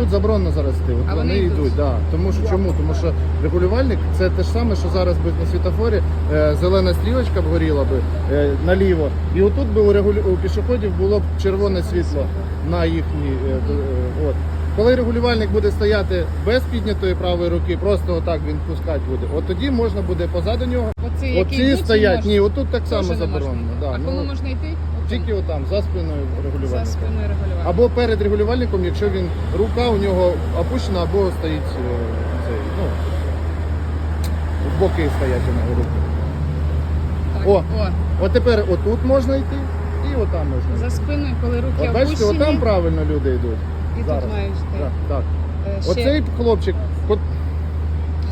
Отут заборонено зараз йти. От А вони, йдуть. да. Тому що чому? Тому що регулювальник це те ж саме, що зараз би на світофорі е, зелена стрілочка б горіла би е, наліво. І отут би у, регулю... у пішоходів було б червоне світло на їхній. Е, д- е, от. Коли регулювальник буде стояти без піднятої правої руки, просто отак він пускати буде. От тоді можна буде позаду нього. Оці, які Оці йдуть, не стоять. можна. Ні, отут так Теж само не можна. заборонено. Да. а ну, кому можна йти? Тільки отам, за спиною за спиною регулювання. Або перед регулювальником, якщо він рука у нього опущена, або стоїть е, цей, ну, в боки стоять у нього руки. Так. О. О, От тепер отут можна йти і отам можна. йти. за спиною, коли руки От бачите, опущені, отам правильно люди йдуть. і зараз. тут мають йти. Так, так. Е, ще- Оцей хлопчик, от,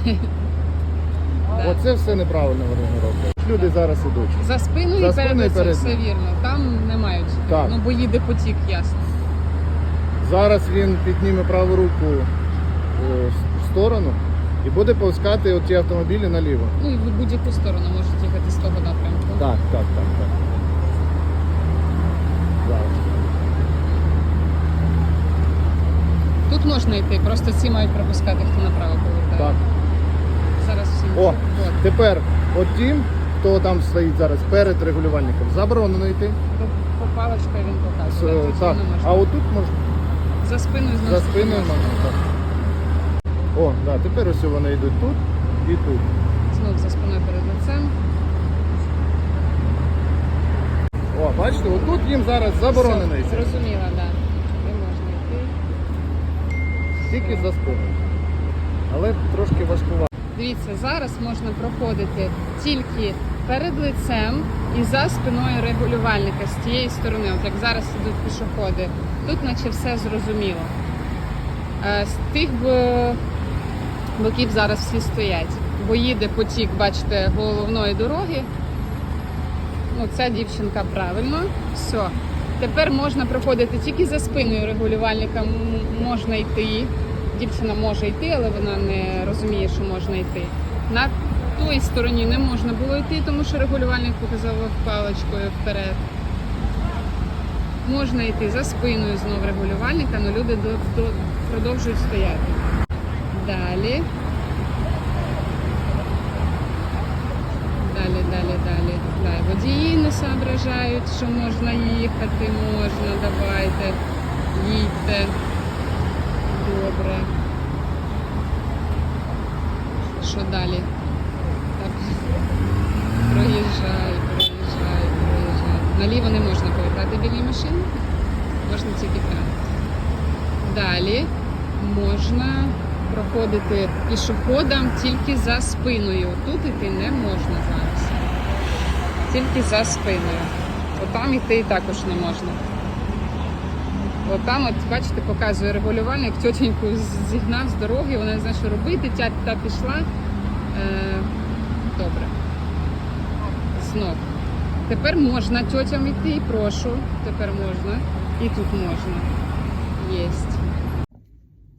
да. оце все неправильно вони роблять. Люди зараз ідуть. За спиною За і перед і перед все ним. вірно. Там не мають. Так. Ну, бо їде потік, ясно. Зараз він підніме праву руку е, в сторону і буде пускати оті автомобілі наліво. Ну і в будь-яку сторону можуть їхати з того напрямку. Так, так, так, так. Зараз. Тут можна йти, просто ці мають пропускати, хто направо повертає. Так. Зараз всі. О. тепер от тим, хто там стоїть зараз перед регулювальником, заборонено йти. По, по паличкою він показує. Тут так. А отут можна. За спиною знову За спиною можна. Так. О, да, тепер ось вони йдуть тут і тут. Знов за спиною перед лицем. О, бачите, отут їм зараз заборонено Все, йти. Зрозуміла, так. Да. Не можна йти. Тільки за спиною. Але трошки важкувато. Дивіться, зараз можна проходити тільки перед лицем і за спиною регулювальника з тієї сторони, от як зараз ідуть пішоходи. Тут наче все зрозуміло. Е, З тих боків зараз всі стоять, бо їде потік, бачите, головної дороги. Ну, ця дівчинка правильно. Все. Тепер можна проходити тільки за спиною регулювальника, можна йти. Дівчина може йти, але вона не розуміє, що можна йти. На той стороні не можна було йти, тому що регулювальник показав паличкою вперед. Можна йти за спиною знов регулювальника, але люди до, до, продовжують стояти. Далі. Далі, далі, далі. далі. Водії не соображають, що можна їхати, можна, давайте, їдьте. Добре. Що далі? Так. Проїжджай, проїжджай, проїжджай. Наліво не можна повертати білі машини. Можна тільки прямо. Далі можна проходити пішоходам тільки за спиною. Тут іти не можна зараз. Тільки за спиною. Отам іти також не можна. От там, от бачите, показує регулювальник, тьотеньку зігнав з дороги, вона не знає, що робити, тя та пішла. Е, добре. Знов. Тепер можна тьотям йти, прошу. Тепер можна. І тут можна. Єсть.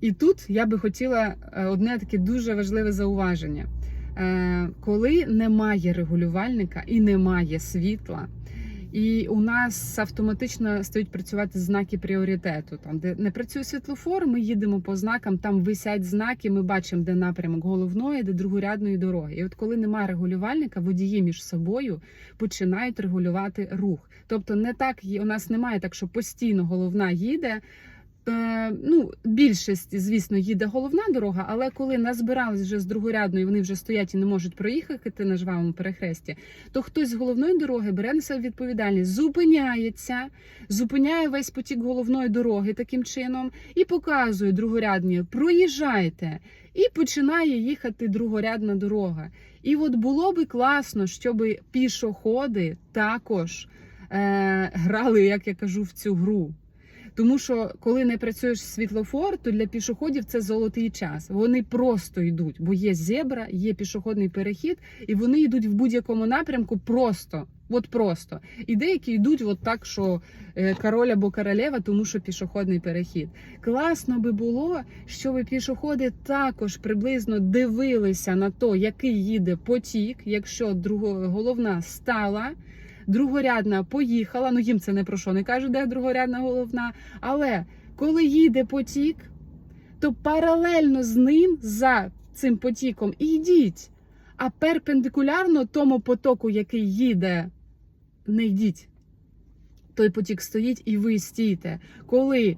І тут я би хотіла е, одне таке дуже важливе зауваження. Е, Коли немає регулювальника і немає світла, і у нас автоматично стають працювати знаки пріоритету. Там, де не працює світлофор, ми їдемо по знакам, там висять знаки, ми бачимо, де напрямок головної, де другорядної дороги. І от коли немає регулювальника, водії між собою починають регулювати рух. Тобто, не так у нас немає так, що постійно головна їде. Е, Ну, більшість, звісно, їде головна дорога, але коли назбирались вже з другорядної, вони вже стоять і не можуть проїхати на жвавому перехресті, то хтось з головної дороги бере на себе відповідальність, зупиняється, зупиняє весь потік головної дороги таким чином і показує другорядні, проїжджайте, і починає їхати другорядна дорога. І от було би класно, щоб пішоходи також е, грали, як я кажу, в цю гру. Тому що коли не працюєш світлофор, то для пішоходів це золотий час. Вони просто йдуть, бо є зебра, є пішохідний перехід, і вони йдуть в будь-якому напрямку просто. От просто. І деякі йдуть от так, що е, король або королева, тому що пішохідний перехід. Класно би було, щоб пішоходи також приблизно дивилися на то, який їде потік, якщо друго, головна стала. Другорядна поїхала, ну їм це не про що не кажуть, де другорядна головна. Але коли їде потік, то паралельно з ним за цим потіком йдіть. А перпендикулярно тому потоку, який їде, не йдіть. Той потік стоїть і ви стійте. Коли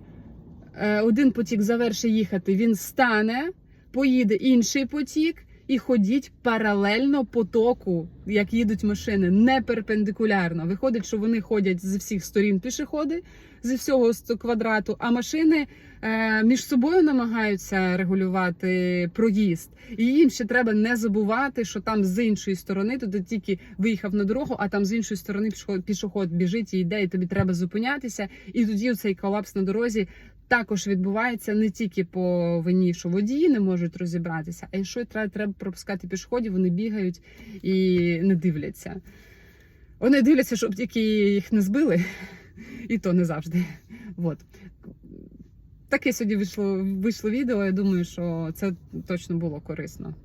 е, один потік завершить їхати, він стане, поїде інший потік. І ходіть паралельно потоку, як їдуть машини, не перпендикулярно. Виходить, що вони ходять з всіх сторін пішоходи, зі всього квадрату, а машини е, між собою намагаються регулювати проїзд. І їм ще треба не забувати, що там з іншої сторони, то ти тільки виїхав на дорогу, а там з іншої сторони пішоход біжить і йде, і тобі треба зупинятися. І тоді цей колапс на дорозі також відбувається не тільки по вині, що водії не можуть розібратися, а й що треба, треба пропускати пішоходів, вони бігають і не дивляться. Вони дивляться, щоб тільки їх не збили, і то не завжди. От. Таке сьогодні вийшло, вийшло відео. Я думаю, що це точно було корисно.